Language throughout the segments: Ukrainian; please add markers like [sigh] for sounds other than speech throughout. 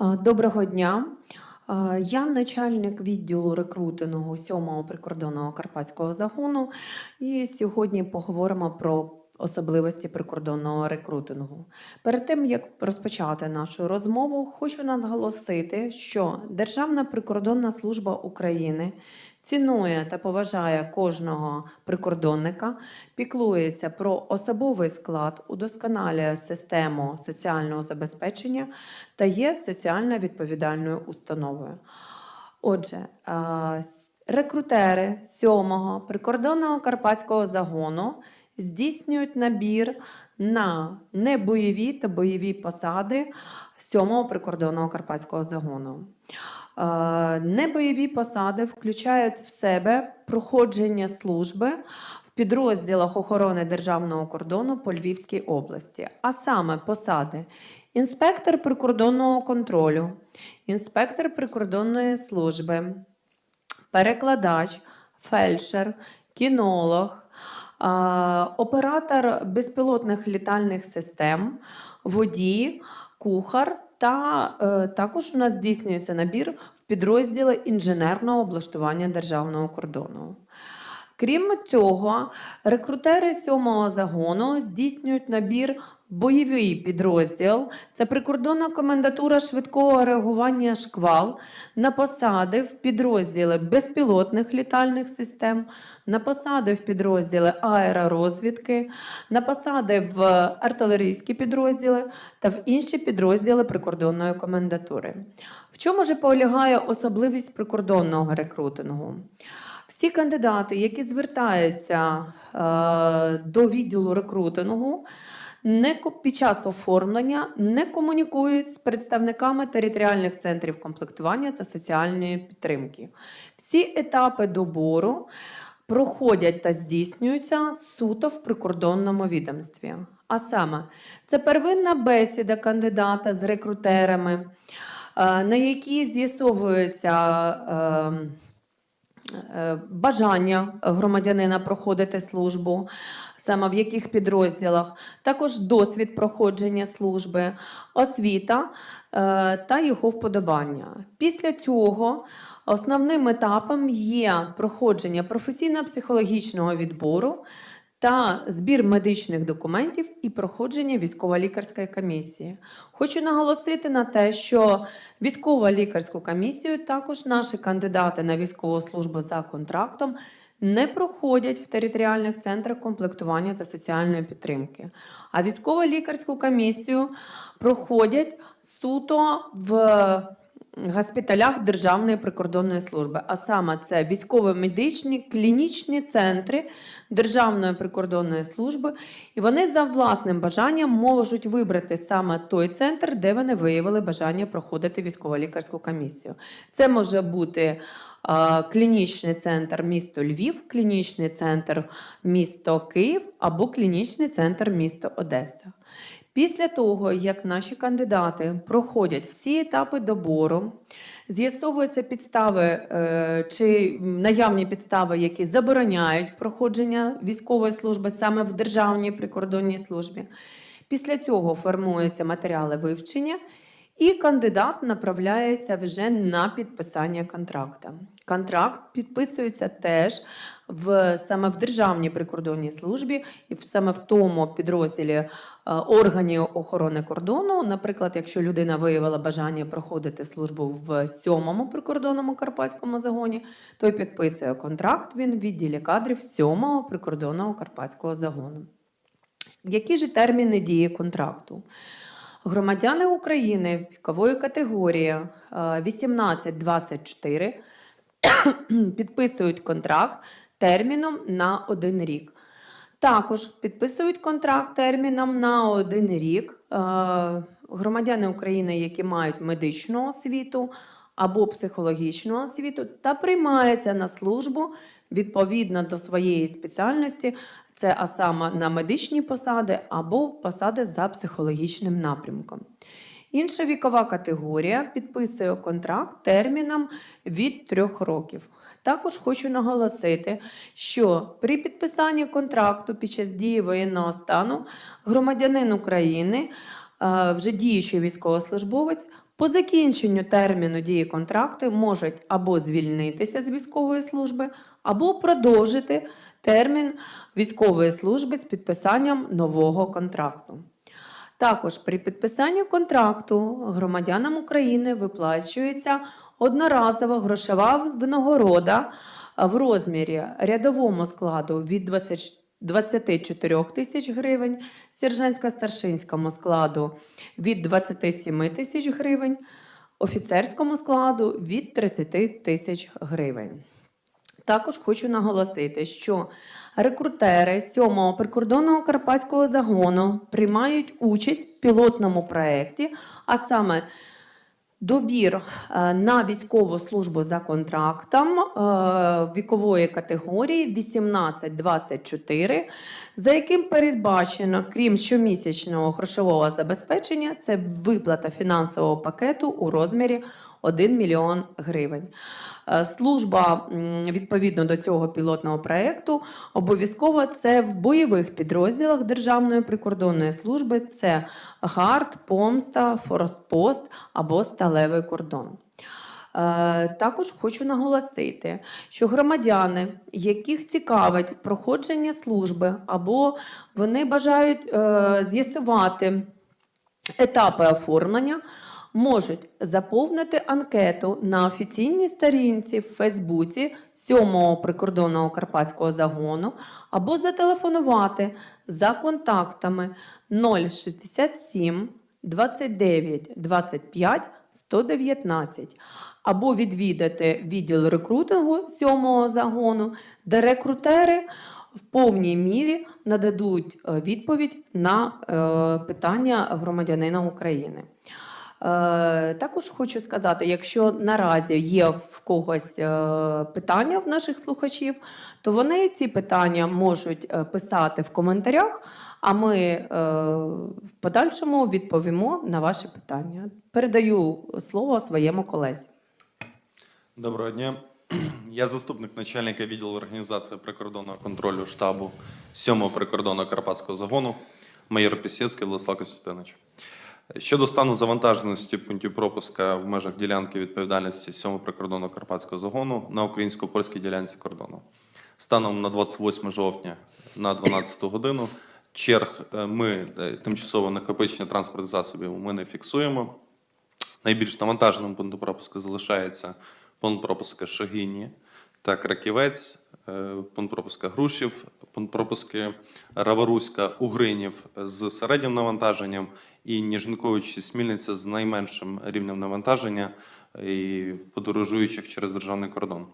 Доброго дня. Я начальник відділу рекрутингу 7-го прикордонного карпатського загону. І сьогодні поговоримо про особливості прикордонного рекрутингу. Перед тим як розпочати нашу розмову, хочу наголосити, що Державна прикордонна служба України цінує та поважає кожного прикордонника, піклується про особовий склад, удосконалює систему соціального забезпечення та є соціально відповідальною установою. Отже, рекрутери 7-го прикордонного карпатського загону здійснюють набір на небойові та бойові посади 7-го прикордонного карпатського загону. Небойові посади включають в себе проходження служби в підрозділах охорони державного кордону по Львівській області, а саме посади інспектор прикордонного контролю, інспектор прикордонної служби, перекладач, фельдшер, кінолог, оператор безпілотних літальних систем, водій, кухар. Та е, також у нас здійснюється набір в підрозділи інженерного облаштування державного кордону. Крім цього, рекрутери сьомого загону здійснюють набір бойовий підрозділ. Це прикордонна комендатура швидкого реагування шквал на посади в підрозділи безпілотних літальних систем, на посади в підрозділи аеророзвідки, на посади в артилерійські підрозділи та в інші підрозділи прикордонної комендатури. В чому ж полягає особливість прикордонного рекрутингу? Всі кандидати, які звертаються е, до відділу рекрутингу, не під час оформлення не комунікують з представниками територіальних центрів комплектування та соціальної підтримки. Всі етапи добору проходять та здійснюються суто в прикордонному відомстві. А саме, це первинна бесіда кандидата з рекрутерами, е, на якій з'ясовується. е, бажання громадянина проходити службу, саме в яких підрозділах, також досвід проходження служби, освіта е, та його вподобання. Після цього основним етапом є проходження професійно-психологічного відбору. Та збір медичних документів і проходження військово-лікарської комісії. Хочу наголосити на те, що військово-лікарську комісію також наші кандидати на військову службу за контрактом не проходять в територіальних центрах комплектування та соціальної підтримки. А військово-лікарську комісію проходять суто в госпіталях Державної прикордонної служби, а саме це військово-медичні клінічні центри Державної прикордонної служби, і вони за власним бажанням можуть вибрати саме той центр, де вони виявили бажання проходити військово-лікарську комісію. Це може бути клінічний центр місто Львів, клінічний центр місто Київ або клінічний центр місто Одеса. Після того, як наші кандидати проходять всі етапи добору, з'ясовуються підстави е, чи наявні підстави, які забороняють проходження військової служби саме в Державній прикордонній службі. Після цього формуються матеріали вивчення, і кандидат направляється вже на підписання контракта. Контракт підписується теж в саме в Державній прикордонній службі, і саме в тому підрозділі е, органів охорони кордону. Наприклад, якщо людина виявила бажання проходити службу в 7-му прикордонному карпатському загоні, той підписує контракт він в відділі кадрів 7-го прикордонного карпатського загону. Які ж терміни дії контракту? Громадяни України вікової категорії е, 18-24 [coughs] підписують контракт терміном на один рік. Також підписують контракт терміном на один рік е, громадяни України, які мають медичну освіту або психологічну освіту, та приймаються на службу відповідно до своєї спеціальності, це а саме на медичні посади або посади за психологічним напрямком. Інша вікова категорія підписує контракт терміном від трьох років. Також хочу наголосити, що при підписанні контракту під час дії воєнного стану громадянин України, е, вже діючий військовослужбовець, По закінченню терміну дії контракту можуть або звільнитися з військової служби, або продовжити термін військової служби з підписанням нового контракту. Також при підписанні контракту громадянам України виплачується одноразова грошова винагорода в розмірі рядовому складу від 20 24 тисяч гривень, сержантсько-старшинському складу від 27 тисяч гривень, офіцерському складу від 30 тисяч гривень. Також хочу наголосити, що рекрутери 7-го прикордонного карпатського загону приймають участь в пілотному проєкті, а саме добір е, на військову службу за контрактом е, вікової категорії 18-24, за яким передбачено, крім щомісячного грошового забезпечення, це виплата фінансового пакету у розмірі 1 мільйон гривень. Е, Служба відповідно до цього пілотного проєкту обов'язково це в бойових підрозділах Державної прикордонної служби. Це ГАРД, Помста, Форпост або Сталевий кордон. Е, Також хочу наголосити, що громадяни, яких цікавить проходження служби, або вони бажають е, з'ясувати етапи оформлення, можуть заповнити анкету на офіційній сторінці в Фейсбуці 7-го прикордонного карпатського загону або зателефонувати за контактами 067 29 25 119 або відвідати відділ рекрутингу 7-го загону, де рекрутери в повній мірі нададуть е, відповідь на е, питання громадянина України. Е, Також хочу сказати, якщо наразі є в когось е, питання в наших слухачів, то вони ці питання можуть е, писати в коментарях, а ми в подальшому відповімо на ваші питання. Передаю слово своєму колезі. Доброго дня. Я заступник начальника відділу організації прикордонного контролю штабу 7-го прикордонного Карпатського загону, майор Пісєцький Владислав Костянтинович. Щодо стану завантаженості пунктів пропуска в межах ділянки відповідальності 7-го прикордонного Карпатського загону на українсько-польській ділянці кордону. Станом на 28 жовтня на 12 годину черг е, ми е, тимчасово накопичення транспортних засобів ми не фіксуємо. Найбільш навантаженим пунктом пропуску залишається пункт пропуска Шагині та Краківець, пункт пропуска Грушів, пункт пропуски Раваруська, Угринів з середнім навантаженням і Ніжникович Смільниця з найменшим рівнем навантаження і подорожуючих через державний кордон.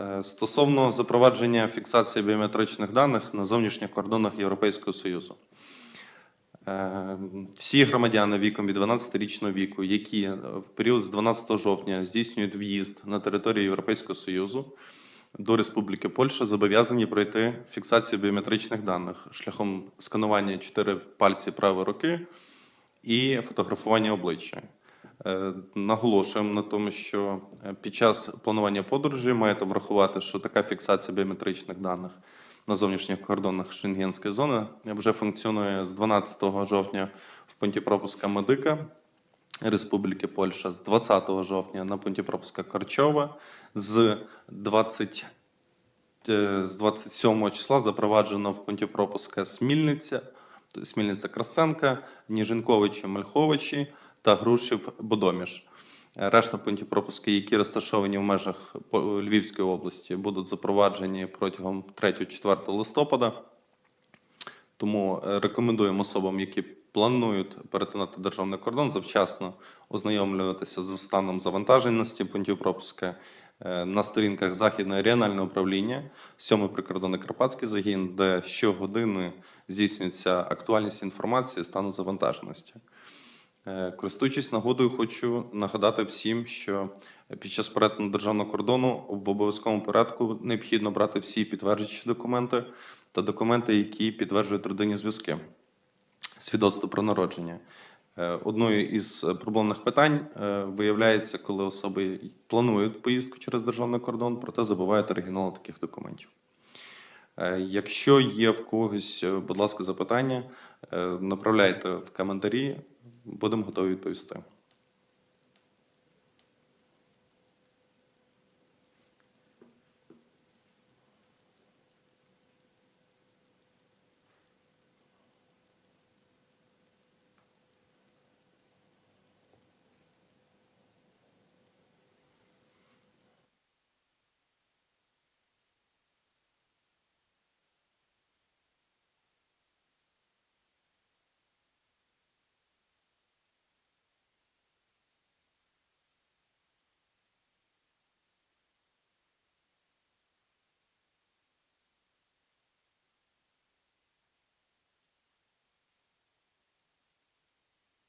Е, Стосовно запровадження фіксації біометричних даних на зовнішніх кордонах Європейського Союзу. Е, Всі громадяни віком від 12-річного віку, які е, в період з 12 жовтня здійснюють в'їзд на територію Європейського Союзу до Республіки Польща, зобов'язані пройти фіксацію біометричних даних шляхом сканування 4 пальці правої руки і фотографування обличчя. Е, Наголошуємо на тому, що е, під час планування подорожі маєте врахувати, що така фіксація біометричних даних на зовнішніх кордонах Шенгенської зони вже функціонує з 12 жовтня в пункті пропуска Медика Республіки Польща, з 20 жовтня на пункті пропуска Корчова, з 20 е, з 27 числа запроваджено в пункті пропуска Смільниця, Смільниця Красенка, Ніжинковичі Мальховичі та Грушів Бодоміж. Решта пунктів пропуски, які розташовані в межах Львівської області, будуть запроваджені протягом 3-4 листопада. Тому е, рекомендуємо особам, які планують перетинати державний кордон, завчасно ознайомлюватися з станом завантаженості пунктів пропуска е, на сторінках Західного регіонального управління, 7 прикордонний Карпатський загін, де щогодини здійснюється актуальність інформації стану завантаженості. Е, Користуючись нагодою, хочу нагадати всім, що під час перетину державного кордону в обов'язковому порядку необхідно брати всі підтверджуючі документи та документи, які підтверджують родинні зв'язки, свідоцтво про народження. Е, Одною із е, проблемних питань е, виявляється, коли особи планують поїздку через державний кордон, проте забувають оригінали таких документів. Якщо є в когось, будь ласка, запитання, направляйте в коментарі, будемо готові відповісти.